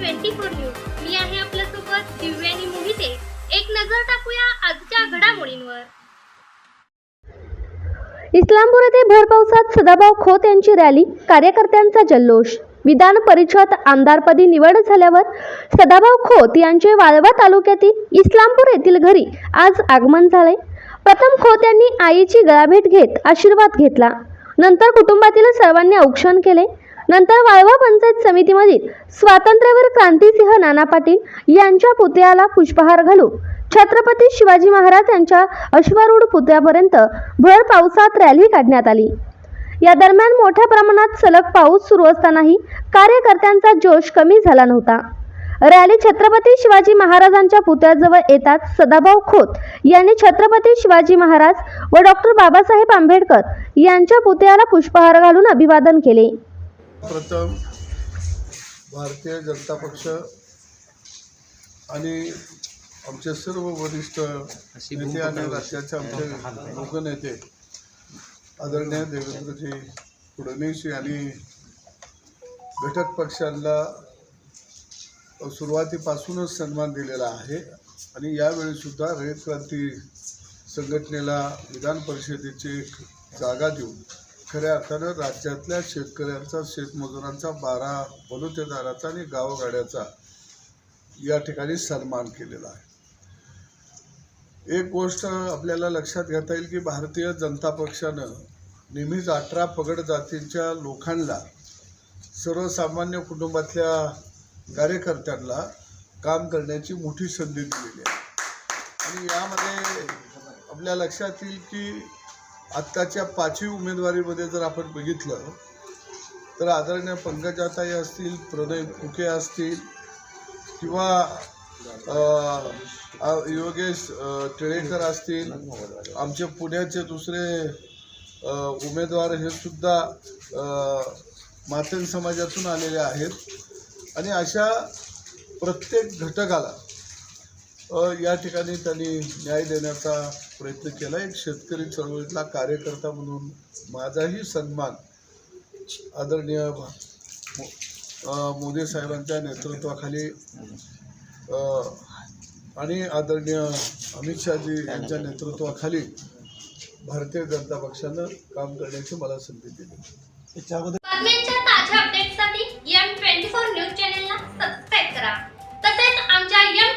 Twenty four news. मी आहे आपल्यासोबत दिव्यानी मोहिते. एक नजर टाकूया आजच्या घडामोडींवर. इस्लामपूर येथे भर पावसात सदाभाऊ खोत यांची रॅली. कार्यकर्त्यांचा जल्लोष. विधान परिषद आमदारपदी निवड झाल्यावर सदाभाऊ खोत यांचे वाळवा तालुक्यातील इस्लामपूर येथील घरी आज आगमन झाले प्रथम खोत यांनी आईची गळाभेट घेत आशीर्वाद घेतला. नंतर कुटुंबातील सर्वांनी औक्षण केले. नंतर वाळवा पंचायत समितीमधील स्वातंत्र्यवीर क्रांतीसिंह नाना पाटील यांच्या पुतळ्याला पुष्पहार घालून छत्रपती शिवाजी महाराज यांच्या अश्वारूढ पुतळ्यापर्यंत भर पावसात रॅली काढण्यात आली. या दरम्यान मोठ्या प्रमाणात सलग पाऊस सुरू असतानाही कार्यकर्त्यांचा जोश कमी झाला नव्हता. रॅली छत्रपती शिवाजी महाराजांच्या पुतळ्याजवळ येताच सदाभाऊ खोत यांनी छत्रपती शिवाजी महाराज व डॉक्टर बाबासाहेब आंबेडकर यांच्या पुतळ्याला पुष्पहार घालून अभिवादन केले. प्रथम भारतीय जनता पक्ष आणि आमचे सर्व वरिष्ठ नेते आणि राज्याचे आमचे लोकनेते आदरणीय देवेंद्रजी फडणवीस यांनी घटक पक्षांना सुरुवातीपासूनच सन्मान दिलेला आहे आणि यावेळी सुद्धा रयत क्रांती संघटनेला विधान परिषदेची एक जागा देऊन खऱ्या अर्थानं राज्यातल्या शेतकऱ्यांचा शेतमजुरांचा बारा बलुतेदाराचा आणि गावगाड्याचा या ठिकाणी सन्मान केलेला आहे. एक गोष्ट आपल्याला लक्षात घेता येईल की भारतीय जनता पक्षानं नेहमीच अठरा पगड जातींच्या लोकांना सर्वसामान्य कुटुंबातल्या कार्यकर्त्यांना काम करण्याची मोठी संधी दिलेली आहे. आणि यामध्ये आपल्या लक्षात येईल की आत्ताच्या पाचवी उमेदवारीमध्ये जर आपण बघितलं तर आदरणीय पंकजाताई असतील प्रणय फुके असतील किंवा योगेश टिळेकर असतील आमचे पुण्याचे दुसरे उमेदवार हे सुद्धा मातेन समाजातून आलेले आहेत. आणि अशा प्रत्येक घटकाला या ठिकाणी त्यांनी न्याय देण्याचा प्रयत्न केला. एक शेतकरी चळवळीतला कार्यकर्ता म्हणून माझाही सन्मान आदरणीय मोदी साहेबांच्या नेतृत्वाखाली अ, आणि आदरणीय अमित शहाजी यांच्या नेतृत्वाखाली भारतीय जनता पक्षानं काम करण्याची मला संधी दिली. बातम्यांच्या ताज्या अपडेट्ससाठी एम ट्वेंटी फोर न्यूज चॅनेलला सबस्क्राईब करा. तसेच आमच्या एम